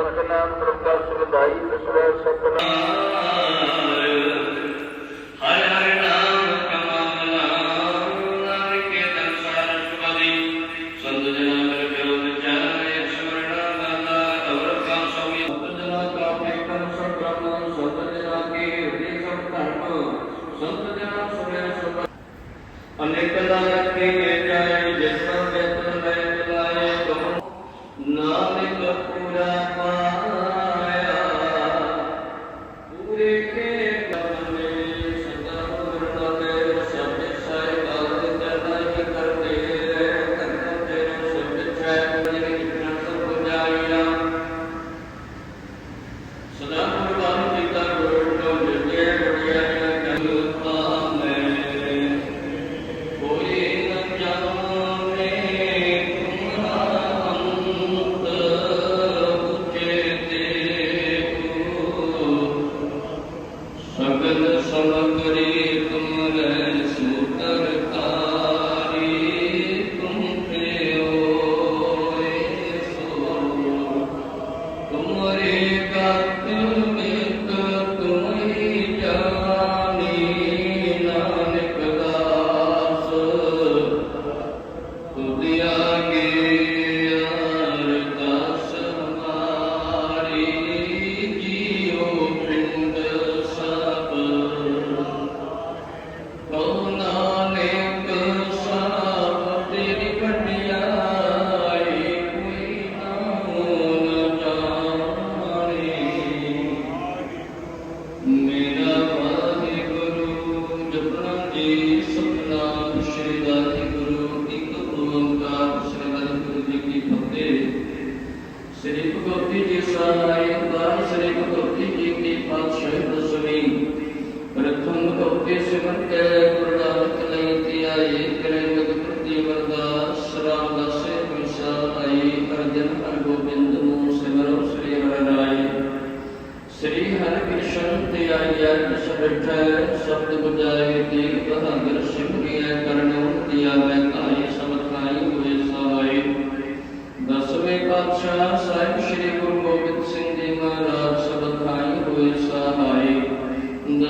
سلفنا من الكافر بعيد أسرار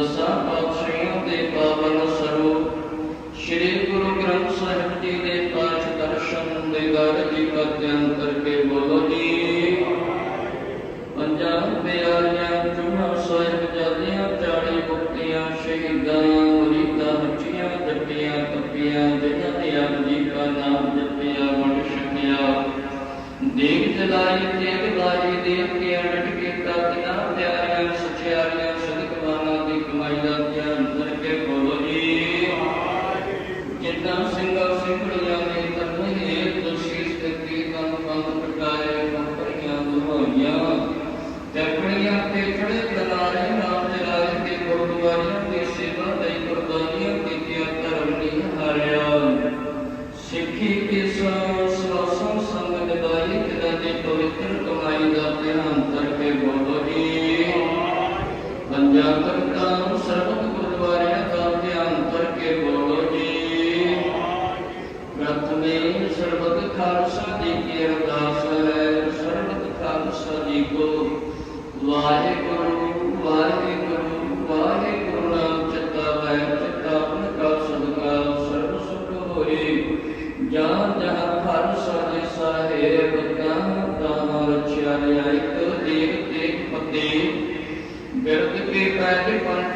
yourself ਸੰਸਾਰ ਸੰਗਤ ਦਾਇਕ ਦਾ ਦੇ ਪਵਿੱਤਰ Thank you.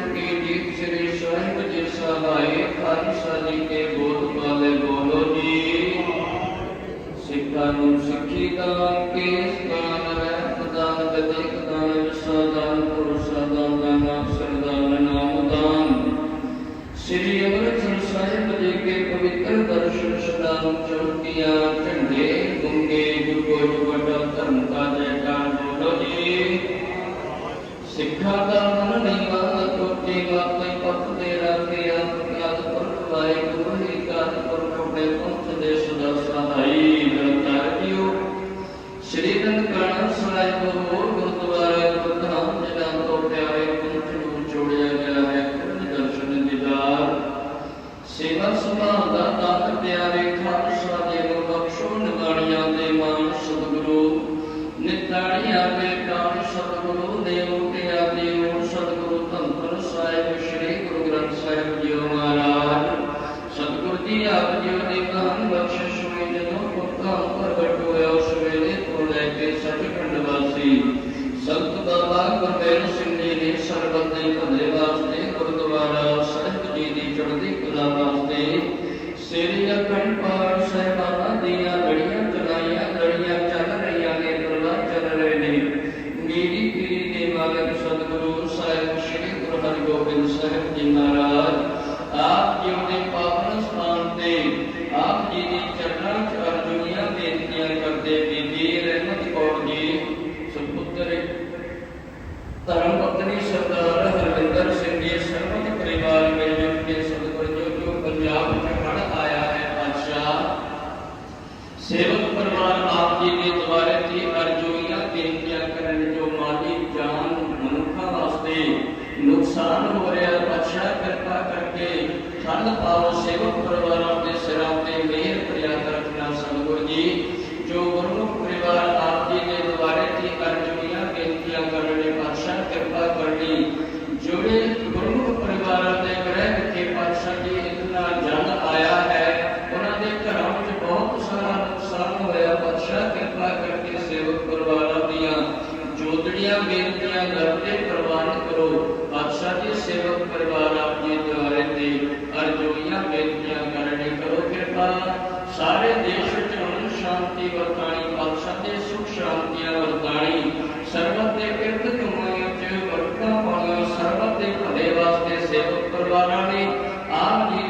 ਸ੍ਰੀ ਨੰਦ ਪ੍ਰਾਣ ਸੁਣਾਇ ਕੋ ਮੋਰ ਗੁਰਦੁਆਰੇ ਗੁਰਧਾਮ ਜਨਾਂ ਤੋਂ ਪਿਆਰੇ ਪੰਥ ਨੂੰ ਜੋੜਿਆ ਗਿਆ ਹੈ, ਕਰਨ ਦਰਸ਼ਨ ਦਿਦਾਰ ਸੇਵਾ ਸੁਭਾਅ ਦਾ ਦਾਤ ਪਿਆਰੇ ਖਾਲਸਾ ਦੇ ਨੂੰ ਬਖਸ਼ੋ ਨਿਮਾਣੀਆਂ ਦੇ ਮਾਨ ਸਤਿਗੁਰੂ। ਨਿਤਾਣੀਆਂ ਦੇ ਕਾਮ ਸਤਿਗੁਰੂ ਦੇ ਉਟਿਆ ਦੇ ਉਹ ਸਤਿਗੁਰੂ ਧੰਨ ਧੰਨ ਸਾਹਿਬ, ਸ੍ਰੀ ਗੁਰੂ ਗ੍ਰੰਥ ਸਾਹਿਬ ਜੀ ਮਹਾਰਾਜ। ਸਤਿਗੁਰ ਜੀ, ਆਪ ਜੀ ਨੇ ਕਾਨ ਬਖਸ਼ਿਸ਼ ਹੋਈ, ਜਦੋਂ ਪੁੱਤਾਂ ਪ੍ਰਗਟ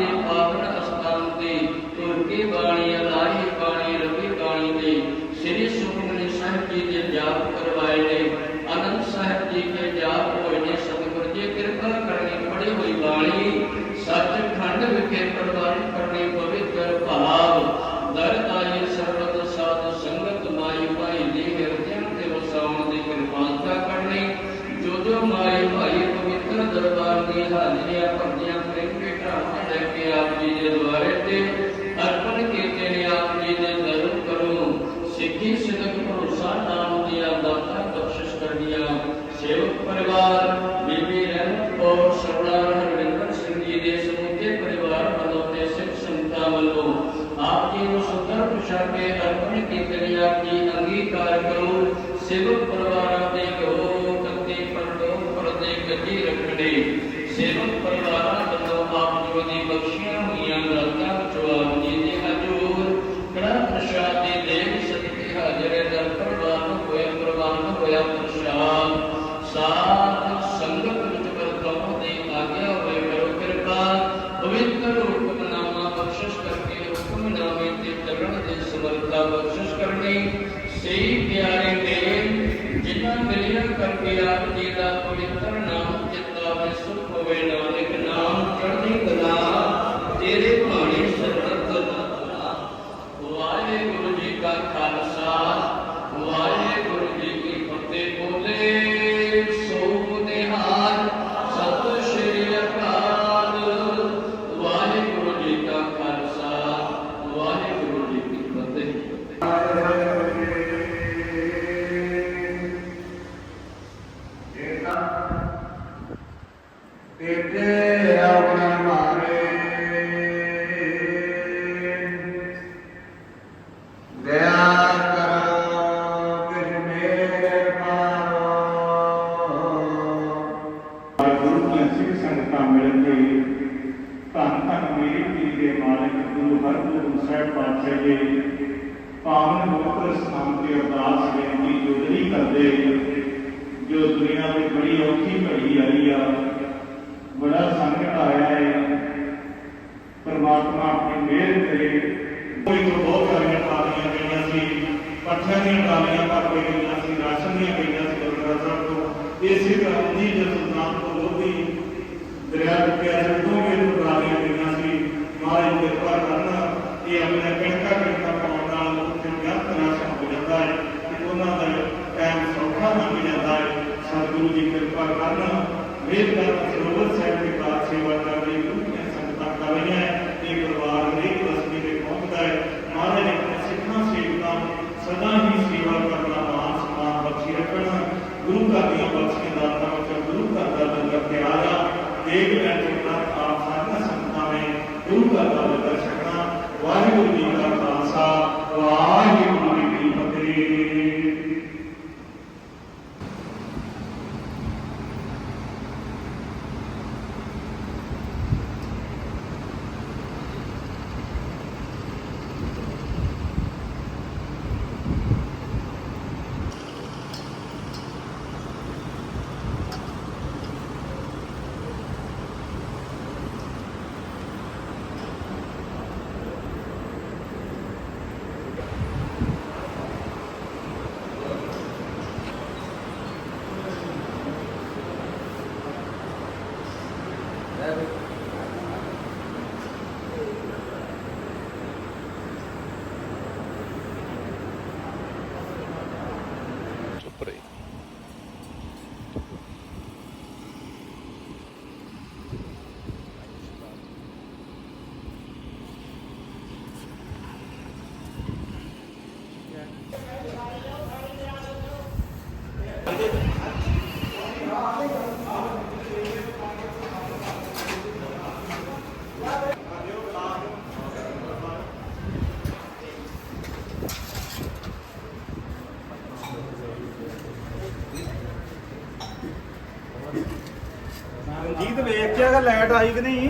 ਦੇ ਪਾਵਨ ਅਸਥਾਨ ਤੇ ਤੁਰ ਕੇ ਬਾਣੀ ਅਲਾਹੀ सेवक परवार देखो कते पढ़ो परदे कते रखड़े सेवक परवार बनो आप जो ने बख्शिया हुई दाता जवाब जी ने हजूर कड़ा प्रसाद ने देख सकते हाजरे दर परवान होया परवान होया प्रसाद साथ संगत विच बरताव दे आज्ञा होए करो कृपा पवित्र हुक्मनामा बख्शिश करके हुक्मनामे ते चरण दे समर्था बख्शिश करनी श्री प्यारे देव ਜਿਨ੍ਹਾਂ ਮਿਲਣ ਕਰਕੇ ਆਪ ਜੀ ਦਾ ਪਵਿੱਤਰ ਨਾਮ ਚਿੱਤਾ ਵਿੱਚ ਸੁਖ ਹੋਵੇ ਨਾ ਗੁਰੂ ਹਰਗੋਬਿੰਦ ਸਾਹਿਬ ਪਾਤਸ਼ਾਹ ਜੀ ਪਾਵਨ ਪਵਿੱਤਰ ਸਥਾਨ ਤੇ ਅਰਦਾਸ ਬੇਨਤੀ ਜੋਦਰੀ ਕਰਦੇ, ਜੋ ਦੁਨੀਆ ਤੇ ਬੜੀ ਔਖੀ ਘੜੀ ਆਈ ਆ, ਬੜਾ ਸੰਕਟ ਆਇਆ ਹੈ, ਪਰਮਾਤਮਾ ਆਪਣੀ ਮਿਹਰ ਕਰੇ। ਕੋਈ ਤੋਂ ਬਹੁਤ ਸਾਰੀਆਂ ਟਰਾਲੀਆਂ ਗਈਆਂ ਸੀ, ਪੱਠਿਆਂ ਦੀਆਂ ਟਰਾਲੀਆਂ ਭਰ ਕੇ ਗਈਆਂ ਸੀ, ਰਾਸ਼ਨ ਦੀਆਂ ਗਈਆਂ ਸੀ ਗੁਰਦੁਆਰਾ ਸਾਹਿਬ ਤੋਂ। ਇਸੇ ਤਰ੍ਹਾਂ ਦੀ ਜਦ ਸੁਲਤਾਨ ਤੋਂ ਲੋਧੀ ਦਰਿਆ ਦੇ ਪਿਆਰੇ ਤੋਂ ਇਹ ਟਰਾਲੀਆਂ ਗਈਆਂ ਸੀ। ਮਹਾਰਾਜ ਦੀ ਕਿਰਪਾ ਕਰਨ ਇਹ ਆਪਣੇ ਕਣਕਾਂ ਕਣਕਾਂ ਪਾਉਣ ਨਾਲ ਉੱਥੇ ਗਿਆਨ ਤਰਾਸ਼ਾ ਹੋ ਜਾਂਦਾ ਹੈ ਕਿ ਉਹਨਾਂ ਦਾ ਟਾਈਮ ਸੌਖਾ ਲੰਘ ਜਾਂਦਾ ਹੈ ਸਤਿਗੁਰੂ ਦੀ ਕਿਰਪਾ ਕਰਨ ਮੇਰ ਦਾ ਸਰੋਵਰ ਸਾਹਿਬ ਦੇ ਬਾਦ ਸੇਵਾ ਕਰ ਰਹੀ ਰੂਹ ਸੰਗਤਾਂ ਕਰ ਰਹੀਆਂ ਖਾਈ ਕਿ ਨਹੀਂ?